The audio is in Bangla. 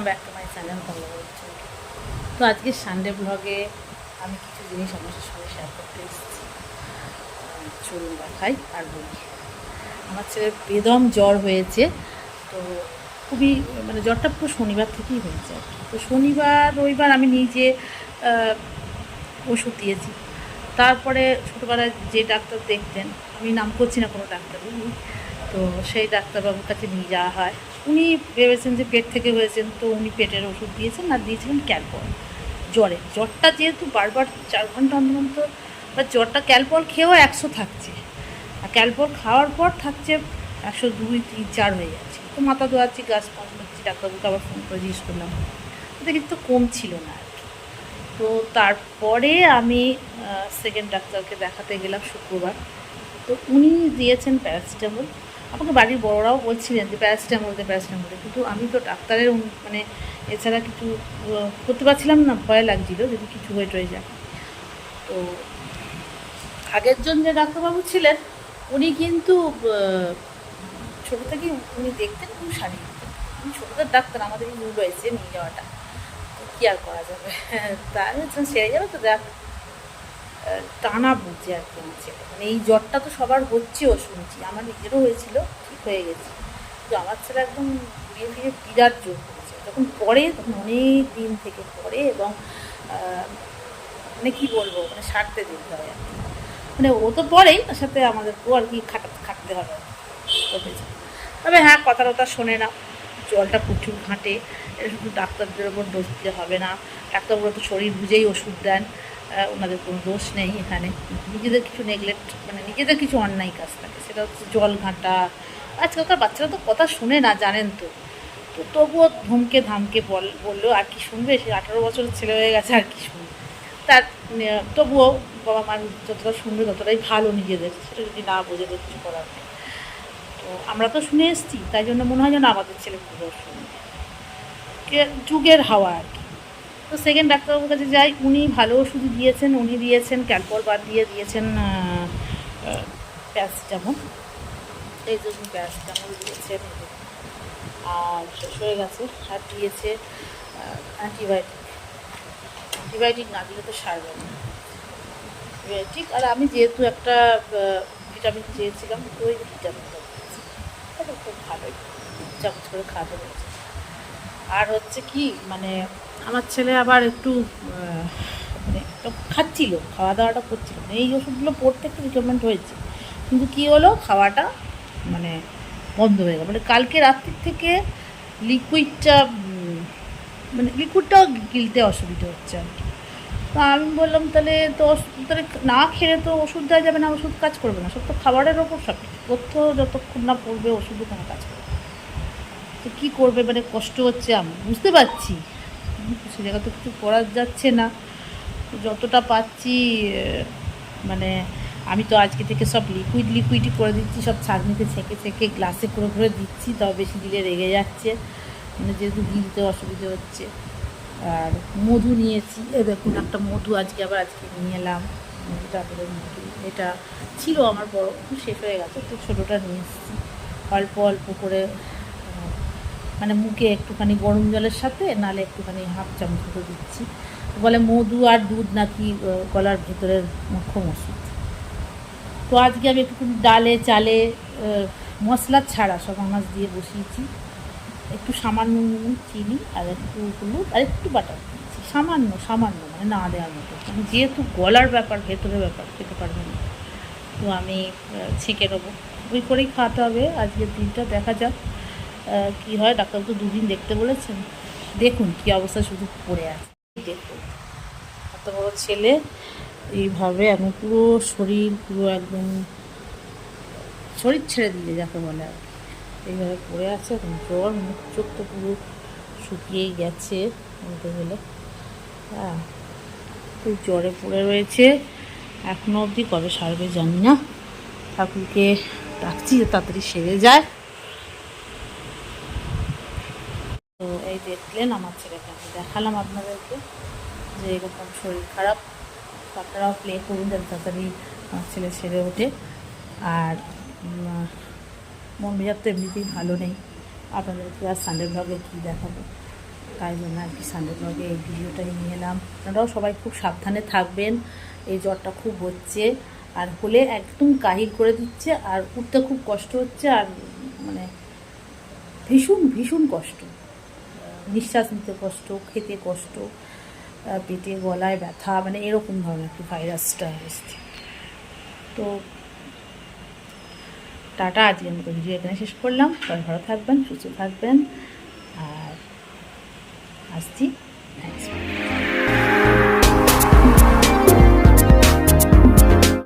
Welcome back to my channel ভালো তো আজকে সানডে ব্লগে আমি কিছু জিনিস আপনাদের সঙ্গে শেয়ার করতে এসেছি। চলুন দেখাই আর বলি। আমার ছেলের বেদম জ্বর হয়েছে, তো খুবই মানে জ্বরটা পুরো শনিবার থেকেই হয়েছে আর তো শনিবার, রবিবার আমি নিজে ওষুধ দিয়েছি। তারপরে ছোটোবেলায় যে ডাক্তার দেখতেন, আমি নাম করছি না কোনো ডাক্তার তো সেই ডাক্তারবাবুর কাছে নিয়ে যাওয়া হয়। উনি ভেবেছেন যে পেট থেকে হয়েছেন, তো উনি পেটের ওষুধ দিয়েছেন আর দিয়েছিলেন ক্যালপল। জ্বরে। জ্বরটা যেহেতু বারবার চার ঘণ্টা অন্তর অন্তর, বা জ্বরটা ক্যালপল খেয়েও একশো থাকছে। আর ক্যালপল খাওয়ার পর থাকছে একশো দুই, তিন, চার হয়ে যাচ্ছে। তো মাথা ধোয়াচ্ছি গাছ পাঁচ করছি, ডাক্তারবাবুকে আবার ফোন করে জিজ্ঞেস করলাম। ওটা কিন্তু কম ছিল না আর কি। তো তারপরে আমি সেকেন্ড ডাক্তারকে দেখাতে গেলাম শুক্রবার। তো উনি দিয়েছেন প্যারাসিটামল আমাকে বাড়ির বড়রাও বলছিলেন যে প্যারাসিটামল দে, প্যারাসিটামল কিন্তু আমি তো ডাক্তারের মানে এছাড়া কিছু করতে পারছিলাম না, ভয় লাগছিল যদি কিছু হয়ে টয়ে যায়। তো আগের জন যে ডাক্তারবাবু ছিলেন, উনি কিন্তু ছোটো থেকেই উনি দেখতেন খুব শারীরিক উনি ছোটোদের ডাক্তার, আমাদের রুল হয়েছে নিয়ে যাওয়াটা। কী আর করা যাবে? হচ্ছে সেরে যাবে, তো দেখ টানা বুঝছে আর কি ছেলে মানে এই জ্বরটা তো সবার হচ্ছেও শুনছি। আমার নিজেরও হয়েছিল, ঠিক হয়ে গেছে। কিন্তু আমার ছেলে একদম ঘুরিয়ে ফিরে বিরাট জোর করেছে। যখন পরে, তখন অনেক দিন থেকে পরে এবং মানে কী বলব মানে সারতে দিতে হয় আর কি। মানে ও তো পরেই, তার সাথে আমাদেরকেও আর কি খাটা, খাটতে হবে। তবে হ্যাঁ কথা টথা শোনে না। জলটা প্রচুর ঘাঁটে। শুধু ডাক্তারদের ওপর দোষ দিতে হবে না। ডাক্তারগুলো তো শরীর বুঝেই ওষুধ দেন। ওনাদের কোনো দোষ নেই এখানে। নিজেদের কিছু নেগলেক্ট মানে নিজেদের কিছু অন্যায় কাজ থাকে। সেটা হচ্ছে জল ঘাঁটা আজকালকার বাচ্চারা তো কথা শুনে না, জানেন তো। তো তবুও ধমকে ধামকে বল, বলল, আর কি শুনবে? সে আঠারো বছরের ছেলে হয়ে গেছে, আর কি শুনবে? তার তবুও বাবা মা যতটা শুনবে ততটাই ভালো নিজেদের। সেটা যদি না বোঝে তো কিছু করার নেই। তো আমরা তো শুনে এসেছি, তাই জন্য মনে হয় যেন আমাদের ছেলেগুলো শুনবে কে- যুগের হাওয়া আর কি। তো সেকেন্ড ডাক্তারবাবুর কাছে যাই, উনি ভালো ওষুধ দিয়েছেন, উনি দিয়েছেন ক্যালপল বাদ দিয়ে দিয়েছেন প্যারাসিটামল এই যে উনি প্যারাসিটামল দিয়েছেন আর শেষ হয়ে গেছে আর দিয়েছে অ্যান্টিবায়োটিক অ্যান্টিবায়োটিক না দিলে তো সারবে না। অ্যান্টিবায়োটিক আর আমি যেহেতু একটা ভিটামিন চেয়েছিলাম, তো ওই ভিটামিনটা খুব ভালোই। চামচ করে খাওয়াতে হয়েছে আর হচ্ছে কি মানে আমার ছেলে আবার একটু মানে খাচ্ছিল খাওয়া দাওয়াটা করছিল। মানে এই ওষুধগুলো পড়তে একটু রিকমেন্ড হয়েছে। কিন্তু কি হলো? খাওয়াটা মানে বন্ধ হয়ে গেল। মানে কালকে রাত্রির থেকে লিকুইডটা মানে লিকুইডটাও গিলতে অসুবিধা হচ্ছে আর কি। তো আমি বললাম, তাহলে তো তাহলে না খেলে তো ওষুধ দেওয়া যাবে না, ওষুধ কাজ করবে না। সব তো খাবারের ওপর, সব তথ্য যতক্ষণ না পড়বে, ওষুধও কোনো কাজ করবে তো কী করবে? মানে কষ্ট হচ্ছে আমি। বুঝতে পারছি। সে জায়গা তো কিছু করা যাচ্ছে না। যতটা পাচ্ছি মানে আমি তো আজকে থেকে সব লিকুইড লিকুইডই করে দিচ্ছি, সব ছাঁকনিতে ছেঁকে ছেঁকে গ্লাসে করে করে দিচ্ছি, তাও বেশি দিলে রেগে যাচ্ছে। মানে যেহেতু গিলতে অসুবিধে হচ্ছে। আর মধু নিয়েছি। এ দেখুন, একটা মধু আজকে আবার আজকে নিয়ে এলাম। ডাবের মধু। এটা ছিল আমার বড়, শেষ হয়ে গেছে। তো ছোটোটা নিয়ে এসেছি। অল্প অল্প করে মানে মুখে একটুখানি গরম জলের সাথে, নালে একটুখানি হাফ চামচ করে দিচ্ছি। বলে মধু আর দুধ নাকি গলার ভেতরের মোক্ষম ওষুধ তো আজকে আমি একটুখানি ডালে, চালে মশলা ছাড়া সব মাছ দিয়ে বসিয়েছি। একটু সামান্য চিনি আর একটু হলুদ আর একটু বাটার দিয়েছি। সামান্য সামান্য মানে না দেওয়ার মতো। মানে যেহেতু গলার ব্যাপার, ভেতরের ব্যাপার, খেতে পারবে না। তো আমি ছেঁকে নেব। ওই করেই খাওয়াতে হবে। আজকের দিনটা দেখা যাক। কি হয়? ডাক্তার তো দুদিন দেখতে বলেছেন। দেখুন কি অবস্থা শুধু পড়ে আছে। দেখুন। এত বড় ছেলে, এইভাবে এখন পুরো শরীর পুরো একদম শরীর ছেড়ে দিলে যাকে বলে আর এইভাবে পড়ে আছে, এখন জ্বর, মুখ, চোখ তো পুরো শুকিয়েই গেছে, বলতে গেলে। হ্যাঁ খুব জ্বরে পড়ে রয়েছে। এখনও অবধি কবে সারবে জানি না। ঠাকুরকে ডাকছি যে তাড়াতাড়ি সেরে যায় তো এই দেখলেন আমার ছেলেকে। আমি দেখালাম আপনাদেরকে যে এরকম শরীর খারাপ। আপনারাও প্লে করুন যাতে তাড়াতাড়ি আমার ছেলে সেরে ওঠে। আর মন মেজাজ তো এমনিতেই ভালো নেই। আপনাদেরকে আর সানডে ব্লগে কী দেখাবো? তাই জন্য আর কি সানডে ব্লগে এই ভিডিওটাই নিয়ে এলাম। আপনারাও সবাই খুব সাবধানে থাকবেন। এই জ্বরটা খুব হচ্ছে। আর হলে একদম কাহিল করে দিচ্ছে। আর উঠতে খুব কষ্ট হচ্ছে। আর মানে ভীষণ ভীষণ কষ্ট। নিঃশ্বাস নিতে কষ্ট, খেতে কষ্ট পেটে, গলায় ব্যথা মানে এরকম ধরনের একটু ভাইরাসটা এসছে। তো টাটা, আজকের মতো ভিডিও এখানে শেষ করলাম। সবাই ভালো থাকবেন, সুস্থ থাকবেন, আর আসছি থ্যাংকস